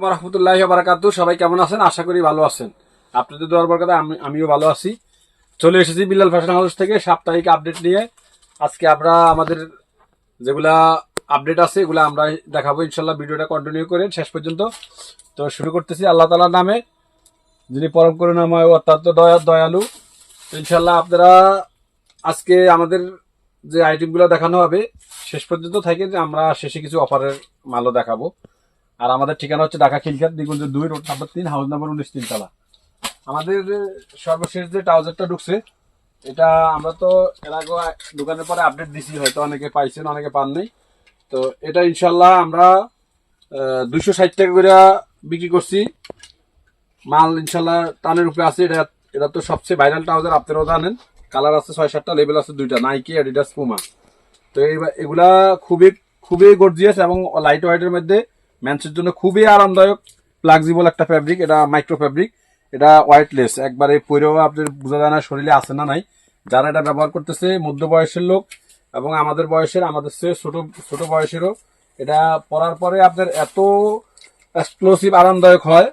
আলাইকুম রহমতুল্লাহ বারাকাতু সবাই কেমন আছেন? আশা করি ভালো আছেন। আপনাদের দোয়ার বরকাতে আমি, আমিও ভালো আছি। চলে এসেছি বিল্লাল ফ্যাশন হাউস থেকে সাপ্তাহিক আপডেট নিয়ে। আজকে আমরা আমাদের যেগুলা আপডেট আছে, এগুলো আমরা দেখাবো। ইনশাল্লাহ ভিডিওটা কন্টিনিউ করে শেষ পর্যন্ত। তো শুরু করতেছি আল্লাহ তালার নামে। যিনি পরম করুণাময় ও অত্যন্ত দয়া, দয়ালু। ইনশাল্লাহ আপনারা আজকে আমাদের যে আইটেমগুলো দেখানো হবে, শেষ পর্যন্ত থাকে যে আমরা শেষে কিছু অফারের মালও দেখাবো। আর আমাদের ঠিকানা হচ্ছে ঢাকা খিলখাত দিগঞ্জ দুই, রোড নাম্বার তিন, হাউস নাম্বার উনিশ, তিনতলা। আমাদের সর্বশেষ যে ট্রাউজারটা ঢুকছে, এটা আমরা তো এর আগে দোকানের পরে আপডেট দিছি, হয়তো অনেকে পাইছেন, অনেকে পান নাই। তো এটা ইনশাল্লাহ আমরা দুইশো ষাট টাকা করে বিক্রি করছি। মাল ইনশাল্লাহ টানের উপরে আছে, এটা এটা তো সবচেয়ে ভাইরাল ট্রাউজার, আপনারাও জানেন। কালার আছে ছয় সাতটা লেভেল আছে দুইটা নাইকি অ্যাডিডাস পুমা তো এই এগুলা খুবই খুবই গর্জিয়াস এবং লাইট ওয়াইটের মধ্যে ম্যান্সের জন্য খুবই আরামদায়ক ফ্লাক্সিবল একটা ফ্যাব্রিক এটা মাইক্রো ফ্যাব্রিক এটা ওয়াইটলেস একবারে পরেও আপনার বোঝা যায় না শরীরে আছে না নাই। যারা এটা ব্যবহার করতেছে মধ্য বয়সের লোক এবং আমাদের বয়সের, আমাদের চেয়ে ছোট ছোট বয়সেরও, এটা পরার পরে আপনার এত এক্সপ্লোসিভ আরামদায়ক হয়,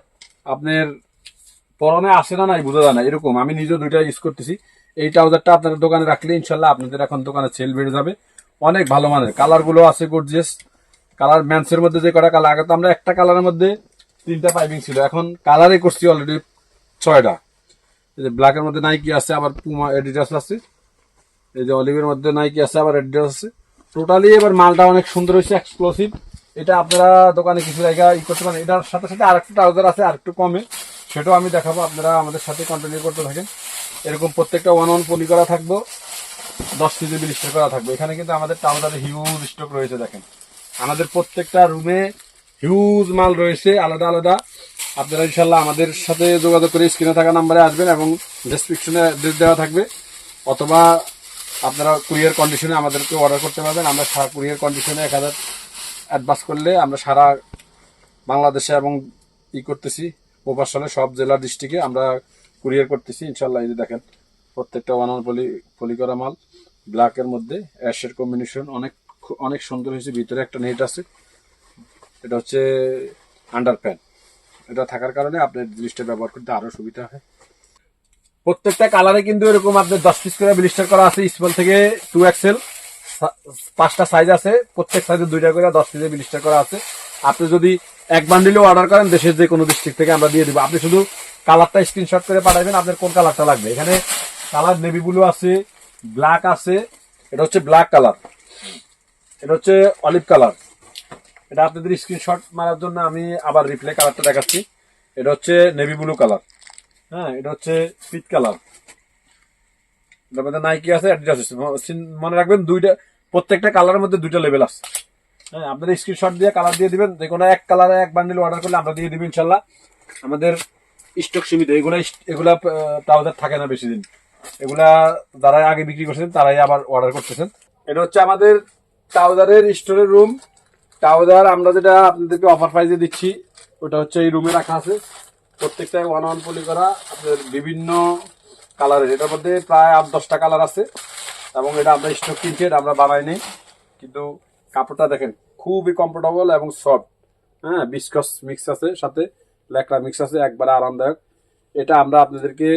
আপনার পরনে আসে না নাই, বোঝা যায় না। এরকম, আমি নিজেও দুইটা ইউজ করতেছি। এই ট্রাউজারটা আপনাদের দোকানে রাখলে ইনশাল্লাহ আপনাদের এখন দোকানে সেল বেড়ে যাবে। অনেক ভালো মানের। কালারগুলো আছে গর্জিয়াস কালার ম্যান্সের মধ্যে যে কটা কালার, আগে তো আমরা একটা কালারের মধ্যে তিনটা পাইপিং ছিল। এখন কালারে করছি অলরেডি ছয়টা। এই যে ব্ল্যাকের মধ্যে নাইকি আছে, আবার পুমা এডিডাস আছে। এই যে অলিভের মধ্যে নাইকি আছে, আবার এডিডাস আছে। টোটালি এবার মালটা অনেক সুন্দর হয়েছে এক্সক্লুসিভ এটা আপনারা দোকানে কিছু জায়গা ই করতে পারেন। এটার সাথে সাথে আরেকটা ট্রাউজার আছে, আরেকটু কমে। সেটাও আমি দেখাবো, আপনারা আমাদের সাথে কন্টিনিউ করতে থাকেন। এরকম প্রত্যেকটা ওয়ান ওয়ান পলি করা থাকব, দশ কেজি বিলিস্টার করা থাকবে। এখানে কিন্তু আমাদের ট্রাউজারে হিউজ স্টক রয়েছে, দেখেন। আমাদের প্রত্যেকটা রুমে হিউজ মাল রয়েছে, আলাদা আলাদা। আপনারা ইনশাল্লাহ আমাদের সাথে যোগাযোগ করে স্ক্রিনে থাকা নাম্বারে আসবেন এবং ডেসক্রিপশনে অ্যাড্রেস দেওয়া থাকবে। অথবা আপনারা কুরিয়ার কন্ডিশনে আমাদেরকে অর্ডার করতে পারবেন। আমরা সারা কুরিয়ার কন্ডিশনে এক হাজার অ্যাডভান্স করলে আমরা সারা বাংলাদেশে এবং ই করতেছি প্রভাসলে সব জেলা ডিস্ট্রিক্টে আমরা কুরিয়ার করতেছি। ইনশাল্লাহ এই যে দেখেন, প্রত্যেকটা ওয়ান ওয়ান পলি পলি করা মাল ব্ল্যাকের মধ্যে অ্যাশের কম্বিনেশন অনেক অনেক সুন্দর হয়েছে, ভিতরে একটা নেট আছে। এটা হচ্ছে আন্ডার প্যান্ট এটা থাকার কারণে আপনার জিনিসটা ব্যবহার করতে আরও সুবিধা হয়। প্রত্যেকটা কালারে কিন্তু এরকম আপনার দশ পিস করে ব্লিস্টার করা আছে স্মল থেকে টু এক্সেল পাঁচটা সাইজ আছে, প্রত্যেক সাইজে দুইটা করে দশ পিসে ব্লিস্টার করা আছে। আপনি যদি এক বান্ডিলও অর্ডার করেন, দেশের যে কোনো ডিস্ট্রিক্ট থেকে আমরা দিয়ে দিব। আপনি শুধু কালারটা স্ক্রিনশট করে পাঠাবেন, আপনার কোন কালারটা লাগবে। এখানে কালার নেভি ব্লু আছে ব্ল্যাক আছে, এটা হচ্ছে ব্ল্যাক কালার এটা হচ্ছে অলিভ কালার। এটা আপনাদের স্ক্রিনশট মারার জন্য আমি আবার রিপ্লে কালারটা দেখাচ্ছি। এটা হচ্ছে নেভি ব্লু কালার হ্যাঁ এটা হচ্ছে পিট কালার নাইকি আছে মনে রাখবেন দুইটা, প্রত্যেকটা কালারের মধ্যে দুইটা লেভেল আছে। হ্যাঁ আপনাদের স্ক্রিনশট দিয়ে কালার দিয়ে দিবেন। যে কোনো এক কালারে এক বান্ডিল অর্ডার করলে আমরা দিয়ে দিব ইনশাল্লাহ আমাদের স্টক সীমিত। এগুলা এগুলা ট্রাউজার থাকে না বেশি দিন। এগুলা যারা আগে বিক্রি করছেন, তারাই আবার অর্ডার করতেছেন। এটা হচ্ছে আমাদের ট্রাউজারের স্টোরের রুম ট্রাউজার আমরা যেটা আপনাদেরকে অফার প্রাইজে দিচ্ছি, ওটা হচ্ছে এই রুমে রাখা আছে। প্রত্যেকটা ওয়ান ওয়ান পলি করা, আপনাদের বিভিন্ন কালারের এটার মধ্যে প্রায় আট, দশটা কালার আছে। এবং এটা আমরা স্টক কিনছি এটা আমরা বানাই নেই। কিন্তু কাপড়টা দেখেন, খুবই কমফোর্টেবল এবং সফট হ্যাঁ বিস্কস মিক্স আছে, সাথে ল্যাকড়া মিক্স আছে, একবারে আরামদায়ক। এটা আমরা আপনাদেরকে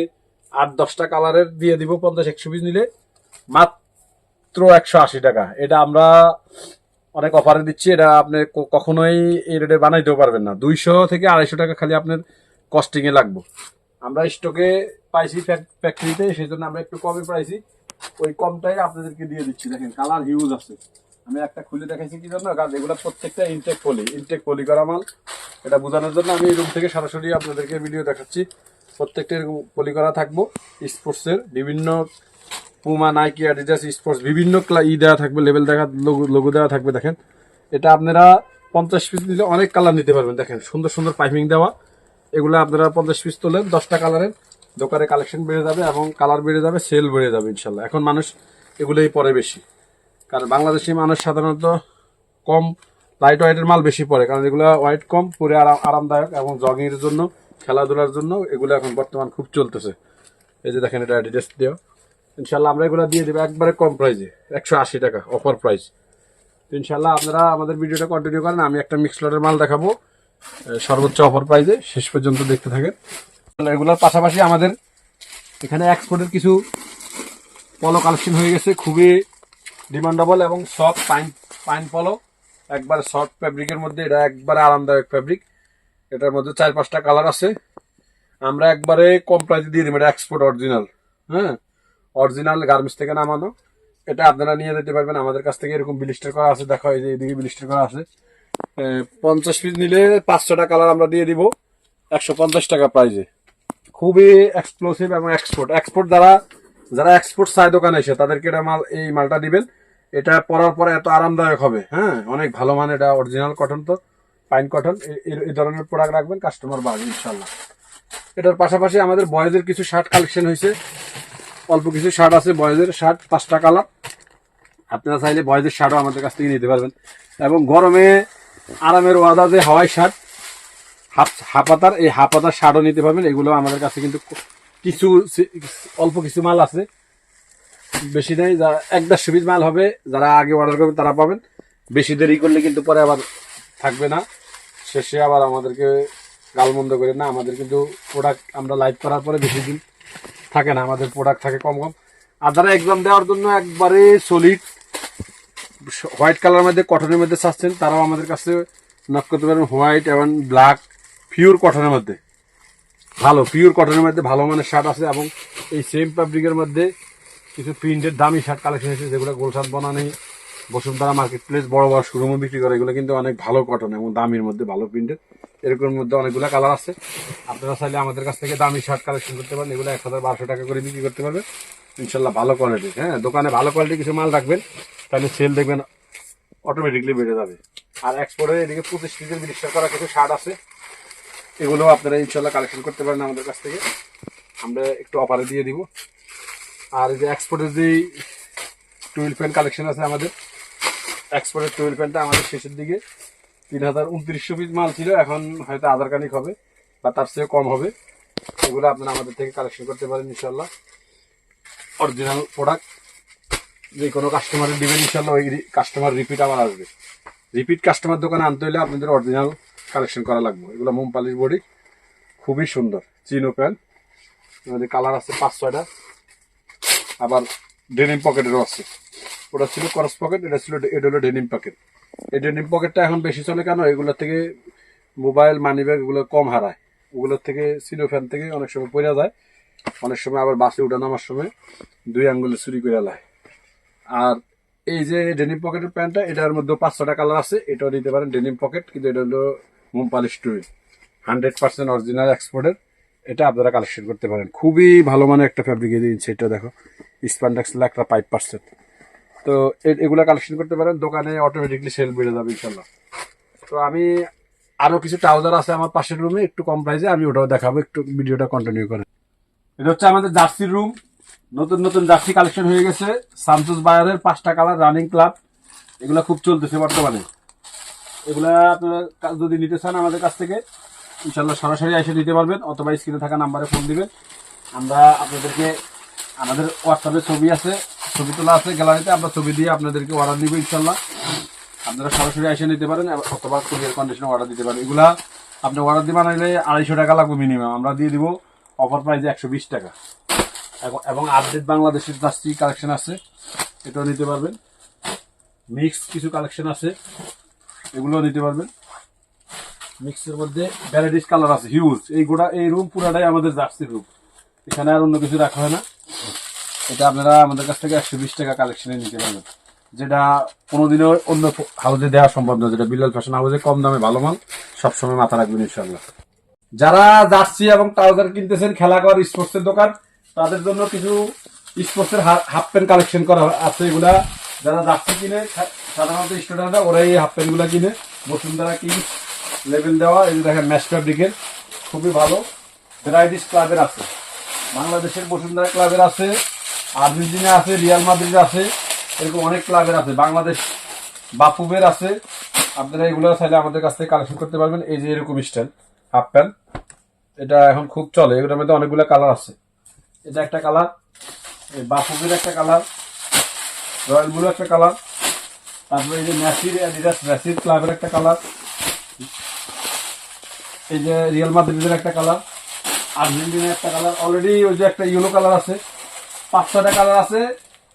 আট, দশটা কালারের দিয়ে দিব, পঞ্চাশ, একশো পিস নিলে। মাত্র একশো আশি টাকা। এটা আমরা অনেক অফারে দিচ্ছি। এটা আপনি কখনোই এই রেটে বানাইতেও পারবেন না। দুইশো থেকে আড়াইশো টাকা খালি আপনার কস্টিং এ লাগবে। আমরা স্টকে পাইছি ফ্যাক- ফ্যাক্টরিতে সেই জন্য আমরা একটু কমে পাইছি। ওই কমটাই আপনাদেরকে দিয়ে দিচ্ছি। দেখেন কালার হিউজ আছে। আমি একটা খুলে দেখাইছি কি জন্য? কারণ এগুলো প্রত্যেকটা ইনটেক পলি ইনটেক পলি করা মাল। এটা বোঝানোর জন্য আমি রুম থেকে সরাসরি আপনাদেরকে ভিডিও দেখাচ্ছি। প্রত্যেকটা এরকম পলি করা থাকব। স্পোর্টসের বিভিন্ন পুমা নাইকি অ্যাডিডাস স্পোর্টস বিভিন্ন ই দেওয়া থাকবে লেভেল দেখা লোগো দেওয়া থাকবে, দেখেন। এটা আপনারা পঞ্চাশ পিস নিলে অনেক কালার নিতে পারবেন, দেখেন। সুন্দর সুন্দর পাইপিং দেওয়া। এগুলো আপনারা পঞ্চাশ পিস তোলেন, দশটা কালারের দোকানে কালেকশন বেড়ে যাবে এবং কালার বেড়ে যাবে সেল বেড়ে যাবে ইনশাল্লাহ এখন মানুষ এগুলোই পরে বেশি। কারণ বাংলাদেশি মানুষ সাধারণত কম লাইট ওয়েটের মাল বেশি পড়ে কারণ এগুলো ওয়েট কম, পরে আরাম, আরামদায়ক এবং জগিং এর জন্য, খেলাধুলার জন্য এগুলো এখন বর্তমান খুব চলতেছে। এই যে দেখেন, এটা অ্যাডিডাস দেওয়া। ইনশাল্লাহ আমরা এগুলো দিয়ে দেবো একবারে কম প্রাইসে একশো আশি টাকা অফার প্রাইস তো ইনশাল্লাহ আপনারা আমাদের ভিডিওটা কন্টিনিউ করেন, আমি একটা মিক্স লটের মাল দেখাবো। সর্বোচ্চ অফার প্রাইজে শেষ পর্যন্ত দেখতে থাকেন। এগুলোর পাশাপাশি আমাদের এখানে এক্সপোর্টের কিছু পলো কালেকশন হয়ে গেছে, খুবই ডিমান্ডেবল এবং সফট পাইন পাইন পলো একবার সফট ফ্যাব্রিকের মধ্যে, এটা একবারে আরামদায়ক ফ্যাব্রিক এটার মধ্যে চার পাঁচটা কালার আছে। আমরা একবারে কম প্রাইসে দিয়ে দিই এটা এক্সপোর্ট অরিজিনাল হ্যাঁ? অরিজিনাল গার্মেন্টস থেকে নামানো। এটা আপনারা নিয়ে যেতে পারবেন। আমাদের কাছ থেকে এরকম বিলিস্টার করা আছে। দেখো, এই যে এদিকে বিলিস্টার করা আছে। পঞ্চাশ পিস নিলে পাঁচশোটা কালার আমরা দিয়ে দিব। একশো পঞ্চাশ টাকা প্রাইজে খুবই এক্সপ্লোসিভ এবং এক্সপোর্ট এক্সপোর্ট যারা যারা এক্সপোর্ট চায় দোকানে এসে, তাদেরকে এটা মাল, এই মালটা দিবেন। এটা পরার পরে এত আরামদায়ক হবে। হ্যাঁ অনেক ভালো মান এটা অরিজিনাল কটন তো। পাইন কটন এই ধরনের প্রোডাক্ট রাখবেন কাস্টমার বাড়বে ইনশাল্লাহ এটার পাশাপাশি আমাদের বয়েজের কিছু শার্ট কালেকশন হয়েছে। অল্প কিছু শার্ট আছে বয়েজের শার্ট পাঁচটা কালার আপনারা চাইলে বয়েজের শার্টও আমাদের কাছ থেকে নিতে পারবেন। এবং গরমে আরামের ওয়াদা যে হাওয়াই শার্ট হাফ, হাফাতার, এই হাফাতার শার্টও নিতে পারবেন। এগুলো আমাদের কাছে কিন্তু কিছু অল্প কিছু মাল আছে। বেশি নেই, যা এক দেড়শো পিস মাল হবে, যারা আগে অর্ডার করবেন তারা পাবেন। বেশি দেরি করলে কিন্তু পরে আবার থাকবে না। শেষে আবার আমাদেরকে গালমন্দ করে না। আমাদের কিন্তু প্রোডাক্ট আমরা লাইভ করার পরে বেশি দিন থাকে না, আমাদের প্রোডাক্ট থাকে কম কম। আর যারা এক্সাম দেওয়ার জন্য একবারে সলিড হোয়াইট কালার মধ্যে কটনের মধ্যে চাচ্ছেন, তারাও আমাদের কাছে নক করতে পারেন। হোয়াইট এবং ব্ল্যাক পিওর কটনের মধ্যে। ভালো পিওর কটনের মধ্যে ভালো মানের শার্ট আছে এবং এই সেম ফ্যাব্রিকের মধ্যে কিছু প্রিন্টের দামি শার্ট কালেকশন আছে, যেগুলো গোলসাদ বনানি, বসুন্ধরা মার্কেট প্লেস বড় বড় শোরুমে বিক্রি করে, এগুলো কিন্তু অনেক ভালো কটন এবং দামির মধ্যে ভালো প্রিন্টের এরকম মধ্যে অনেকগুলো কালার আছে। আপনারা চাইলে আমাদের কাছ থেকে দামি শার্ট কালেকশন করতে পারেন, এগুলো এক হাজার বারোশো টাকা করে বিক্রি করতে পারবেন। ইনশাল্লাহ ভালো কোয়ালিটি হ্যাঁ দোকানে ভালো কোয়ালিটি কিছু মাল রাখবেন, তাহলে সেল দেখবেন অটোমেটিকলি বেড়ে যাবে। আর এক্সপোর্টের এদিকে পঁচিশ পিসের বিলিস্টার করা কিছু শার্ট আছে এগুলো আপনারা ইনশাল্লাহ কালেকশন করতে পারেন আমাদের কাছ থেকে। আমরা একটু অফারে দিয়ে দিব। আর এই যে এক্সপোর্টের যে টুয়েলভ প্যান্ট কালেকশন আছে আমাদের এক্সপোর্টের টুয়েলভ প্যান্টটা আমাদের শেষের দিকে তিন হাজার উনত্রিশশো পিস মাল ছিল, এখন হয়তো আধার কানিক হবে বা তার চেয়েও কম হবে। এগুলো আপনারা আমাদের থেকে কালেকশন করতে পারেন ইনশাল্লাহ অরিজিনাল প্রোডাক্ট যে কোনো কাস্টমারের দিবেন ইনশাল্লাহ ওই কাস্টমার রিপিট আবার আসবে। রিপিট কাস্টমার দোকানে আনতে হলে আপনাদের অরিজিনাল কালেকশন করা লাগবে। এগুলো মোম পালিশ বডি, খুবই সুন্দর। চিনো প্যান্ট আমাদের কালার আছে পাঁচ ছয়টা। আবার ডেনিম পকেটেরও আছে। ওটা ছিল করস পকেট এটা ছিল, এটা হলো ডেনিম পকেট এই ডেনিম পকেটটা এখন বেশি চলে কেন? এগুলোর থেকে মোবাইল মানি ব্যাগ এগুলো কম হারায়। ওগুলোর থেকে সিলো ফ্যান থেকে অনেক সময় পড়ে যায়। অনেক সময় আবার বাসে উঠে নামার সময় দুই আঙ্গুলে চুরি করে লায় আর এই যে ডেনিম পকেটের প্যান্টটা, এটার মধ্যে পাঁচ ছটা কালার আছে। এটাও দিতে পারেন ডেনিম পকেট কিন্তু এটা হলো মোম পালিশ হান্ড্রেড পার্সেন্ট অরিজিনাল এক্সপোর্টের এটা আপনারা কালেকশন করতে পারেন। খুবই ভালো মানের একটা ফ্যাব্রিক দিচ্ছে এটা দেখো। স্প্যান্ডেক্স একটা ফাইভ পার্সেন্ট তো এগুলা কালেকশন করতে পারেন, দোকানে অটোমেটিকলি সেল বেড়ে যাবে ইনশাল্লাহ তো আমি আরও কিছু ট্রাউজার আছে আমার পাশের রুমে একটু কম প্রাইসে আমি ওটাও দেখাবো, একটু ভিডিওটা কন্টিনিউ করেন এটা হচ্ছে আমাদের জার্সির রুম নতুন নতুন জার্সি কালেকশন হয়ে গেছে। সামসুস বায়ারের পাঁচটা কালার রানিং ক্লাব এগুলা খুব চলতেছে বর্তমানে। এগুলা আপনারা যদি নিতে চান আমাদের কাছ থেকে ইনশাল্লাহ সরাসরি এসে নিতে পারবেন, অথবা স্ক্রিনে থাকা নাম্বারে ফোন দিবেন। আমরা আপনাদেরকে, আমাদের হোয়াটসঅ্যাপে ছবি আছে। ছবি তোলা আছে গ্যালারিতে, আমরা ছবি দিয়ে আপনাদেরকে অর্ডার দিব ইনশাল্লাহ আপনারা সরাসরি এসে নিতে পারেন, অথবা কুরিয়ার কন্ডিশনে অর্ডার দিতে পারেন। এগুলা আপনি অর্ডার দিবেন নিলে আড়াইশো টাকা লাগবে মিনিমাম আমরা দিয়ে দিব অফার প্রাইসে একশো বিশ টাকা। এবং- আপডেট বাংলাদেশের জার্সি কালেকশন আছে, এটাও নিতে পারবেন। মিক্স কিছু কালেকশন আছে এগুলো নিতে পারবেন। মিক্সের মধ্যে ভ্যারাইটিস কালার আছে হিউজ এই গোটা এই রুম পুরাটাই আমাদের জার্সির রুম এখানে আর অন্য কিছু রাখা হয় না। এটা আপনারা আমাদের কাছ থেকে একশো বিশ টাকা কালেকশনে নিতে পারবেন। যেটা কোনোদিনও অন্য হাউসে দেওয়া সম্ভব না যেটা বিলাল ফ্যাশন হাউসে কম দামে ভালো মাল, সবসময় মাথা রাখবেন ইনশাল্লাহ যারা জার্সি এবং ট্রাউজার কিনতেছেন, খেলা খেলাঘর স্পোর্টসের দোকান, তাদের জন্য কিছু স্পোর্টসের হাফ প্যান্ট কালেকশন করা আছে এগুলা। যারা জার্সি কিনে সাধারণত স্টুডেন্টরা ওরা এই হাফ প্যান্টগুলা কিনে। বসুন্ধরা কিংস লেভেল দেওয়া, এই দেখেন ম্যাচ ফ্যাব্রিকের খুবই ভালো। ভ্যারাইটিস ক্লাবের আছে। বাংলাদেশের বসুন্ধরা ক্লাবের আছে। আর্জেন্টিনা আছে, রিয়াল মাদ্রিদ আছে, এরকম অনেক ক্লাবের আছে। বাংলাদেশ, বাপুবের আছে। আপনারা এগুলো চাইলে আমাদের কাছ থেকে কালেকশন করতে পারবেন। এই যে এরকম স্টাইল হাফ প্যান্ট এটা এখন খুব চলে। এগুলোর মধ্যে অনেকগুলো কালার আছে। এটা একটা কালার বাপুবের একটা কালার রয়্যাল ব্লু একটা কালার তারপরে এই যে ম্যাসির অ্যাডিডাস ম্যাসির ক্লাবের একটা কালার এই যে রিয়াল মাদ্রিদের একটা কালার আর্জেন্টিনার একটা কালার অলরেডি ওই যে একটা ইয়েলো কালার আছে। পাঁচ ছটা কালার আছে,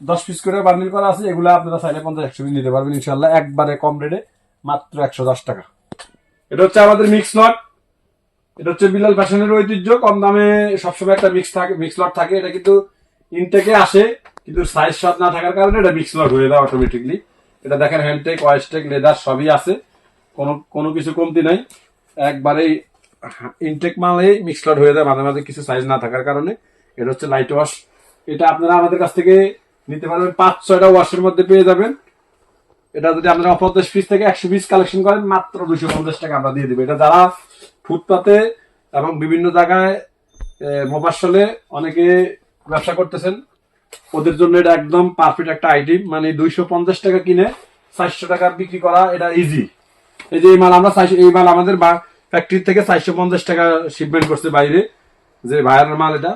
দশ পিস করে বান্ডিল করা আছে, এগুলো আপনারা চাইলে পঞ্চাশ একশো পিস নিতে পারবেন ইনশাল্লাহ একবারে কম রেটে মাত্র একশো দশ টাকা। এটা হচ্ছে আমাদের মিক্স লট এটা হচ্ছে বিলাল ফ্যাশনের ঐতিহ্য, কম দামে সবসময় একটা মিক্স থাকে মিক্স লট থাকে। এটা কিন্তু ইনটেকে আসে, কিন্তু সাইজ সব না থাকার কারণে এটা মিক্স লট হয়ে যায় অটোমেটিকলি এটা দেখেন হ্যান্ডটেক ওয়েস্টেক লেদার সবই আছে। কোনো কোনো কিছু কমতি নাই। একবারেই ইনটেক মালেই মিক্স লট হয়ে যায়, মাঝে মাঝে কিছু সাইজ না থাকার কারণে। এটা হচ্ছে লাইট ওয়াশ এটা আপনারা আমাদের কাছ থেকে নিতে পারবেন পাঁচ, ছয়টা ওয়াশের মধ্যে পেয়ে যাবেন। এটা যদি আপনারা পঞ্চাশ পিস থেকে একশো পিস কালেকশন করেন, মাত্র দুশো পঞ্চাশ টাকা আমরা দিয়ে দেবো। এটা যারা ফুটপাতে এবং বিভিন্ন জায়গায় মোবাসলে অনেকে ব্যবসা করতেছেন, ওদের জন্য এটা একদম পারফেক্ট একটা আইটেম মানে দুইশো পঞ্চাশ টাকা কিনে চারশো টাকা বিক্রি করা এটা ইজি এই যে এই মাল আমরা এই মাল আমাদের ফ্যাক্টরি থেকে চারশো পঞ্চাশ টাকা শিপমেন্ট করছে বাইরে। যে ভাইয়ার মাল এটা।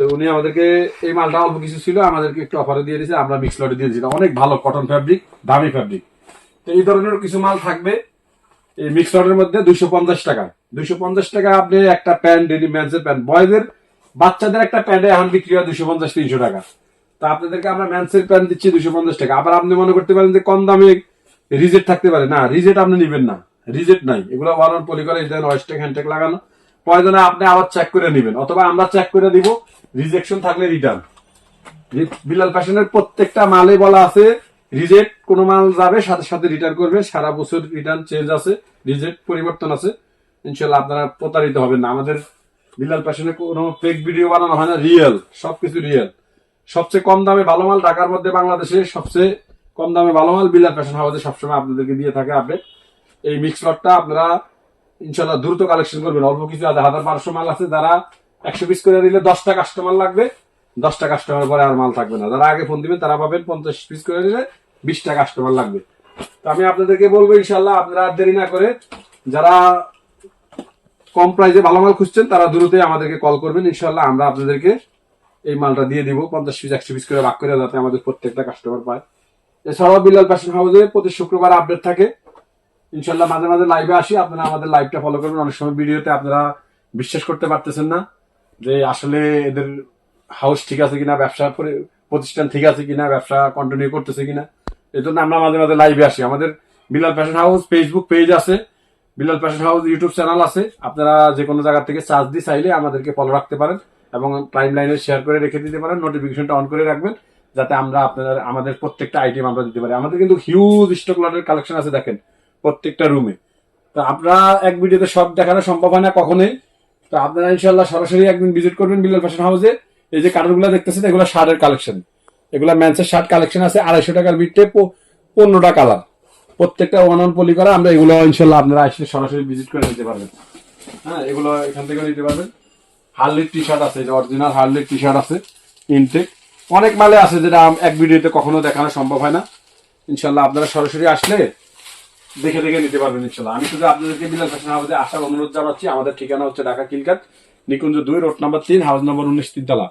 তো উনি আমাদেরকে এই মালটা অল্প কিছু ছিল, আমাদেরকে একটু অফারে দিয়ে দিয়েছে, আমরা মিক্স লটে দিয়ে দিয়েছিলাম। অনেক ভালো কটন ফ্যাব্রিক দামি ফ্যাব্রিক তো এই ধরনের কিছু মাল থাকবে এই মিক্স লটের মধ্যে দুইশো পঞ্চাশ টাকা। দুইশো পঞ্চাশ টাকা আপনি একটা প্যান্ট ডেলি ম্যান্সের প্যান্ট। বয়দের, বাচ্চাদের একটা প্যান্টে এখন বিক্রি হয় দুশো পঞ্চাশ, তিনশো টাকা। তো আপনাদেরকে আমরা ম্যান্সের প্যান্ট দিচ্ছি দুশো পঞ্চাশ টাকা। আবার আপনি মনে করতে পারেন যে কম দামে রিজেট থাকতে পারে। না রিজেট আপনি নেবেন না। রিজেট নাই। এগুলো ওয়ান অন পলি করে হ্যান্ডটেক লাগানো। প্রয়োজনে আপনি আবার চেক করে নেবেন, অথবা আমরা চেক করে দিব রিজেকশন থাকলে রিটার্ন বিলাল ফ্যাশনের প্রত্যেকটা মালে বলা আছে রিজেক্ট কোনো মাল যাবে, সাথে সাথে রিটার্ন করবে, সারা বছর রিটার্ন চেঞ্জ আছে রিজেক্ট পরিবর্তন আছে ইনশাল্লাহ আপনারা প্রতারিত হবেন না। আমাদের বিলাল ফ্যাশনে কোনো ফেক ভিডিও বানানো হয় না রিয়েল সবকিছু রিয়েল সবচেয়ে কম দামে ভালো মাল ঢাকার মধ্যে বাংলাদেশে সবচেয়ে কম দামে ভালো মাল বিলাল ফ্যাশন হাউসে সবসময় আপনাদেরকে দিয়ে থাকে আপডেট। এই মিক্স লটটা আপনারা ইনশাল্লাহ দ্রুত কালেকশন করবেন। অল্প কিছু আছে, হাজার বারোশো মাল আছে, যারা একশো পিস করে দিলে দশটা কাস্টমার লাগবে। দশটা কাস্টমার পরে আর মাল থাকবে না। যারা আগে ফোন দিবেন, তারা পাবেন পঞ্চাশ পিস করে দিলে বিশটা কাস্টমার লাগবে। তো আমি আপনাদেরকে বলব ইনশাল্লাহ আপনারা দেরি না করে যারা কম প্রাইসে ভালো মাল খুঁজছেন, তারা দ্রুতই আমাদেরকে কল করবেন। ইনশাল্লাহ আমরা আপনাদেরকে এই মালটা দিয়ে দিব। পঞ্চাশ পিস একশো পিস করে ভাগ করে যাতে আমাদের প্রত্যেকটা কাস্টমার পায়। এছাড়াও বিলাল ফ্যাশন হাউসে প্রতি শুক্রবার আপডেট থাকে। ইনশাল্লাহ মাঝে মাঝে লাইভে আসি, আপনারা আমাদের লাইভটা ফলো করবেন। অনেক সময় ভিডিওতে আপনারা বিশ্বাস করতে পারতেছেন না যে আসলে এদের হাউস ঠিক আছে কিনা, ব্যবসা প্রতিষ্ঠান ঠিক আছে কিনা, ব্যবসা কন্টিনিউ করতেছে কিনা। এই জন্য আমরা মাঝে মাঝে লাইভে আসি। আমাদের Bilal fashion house Facebook page আছে Bilal fashion house YouTube channel আছে। আপনারা যে কোনো জায়গা থেকে চার্জ দিয়ে চাইলে আমাদেরকে ফলো রাখতে পারেন এবং টাইম লাইনে শেয়ার করে রেখে দিতে পারেন নোটিফিকেশনটা অন করে রাখবেন, যাতে আমরা আপনার, আমাদের প্রত্যেকটা আইটেম আমরা দিতে পারি। আমাদের কিন্তু হিউজ স্টক লটের কালেকশন আছে, দেখেন। প্রত্যেকটা রুমে তো আপনারা এক ভিডিওতে সব দেখানো সম্ভব হয় না কখনোই। তো আপনারা ইনশাল্লাহ সরাসরি একদিন ভিজিট করবেন বিলাল ফ্যাশন হাউসে এই যে কার্ডগুলো দেখতেছেন, এগুলো শার্টের কালেকশন এগুলো ম্যান্সের শার্ট কালেকশন আছে, আড়াইশো টাকার বিটে পনেরোটা কালার প্রত্যেকটা ওয়ান অন পলি করা, আমরা এগুলো ইনশাল্লাহ আপনারা আসলে সরাসরি ভিজিট করে নিতে পারবেন। হ্যাঁ এগুলো এখান থেকে নিতে পারবেন। হার্লির টি শার্ট আছে অরিজিনাল হার্লির টি শার্ট আছে ইনটেক অনেক মালে আছে যেটা এক ভিডিওতে কখনো দেখানো সম্ভব হয় না। ইনশাল্লাহ আপনারা সরাসরি আসলে দেখে দেখে নিতে পারবেন ইনশাল্লাহ। আমি শুধু আপনাদেরকে বিলাল ফ্যাশন হাউসে আসার অনুরোধ জানাচ্ছি, আমাদের ঠিকানা হচ্ছে ঢাকা কিলকাট, নিকুঞ্জ দুই, রোড নাম্বার তিন, হাউস নাম্বার উনিশ, তিনতলা।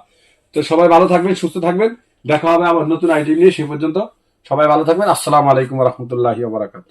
তো সবাই ভালো থাকবেন, সুস্থ থাকবেন। দেখা হবে আমার নতুন আইটেম নিয়ে, সে পর্যন্ত সবাই ভালো থাকবেন। আসসালামু আলাইকুম রহমতুল্লাহি বারাকাত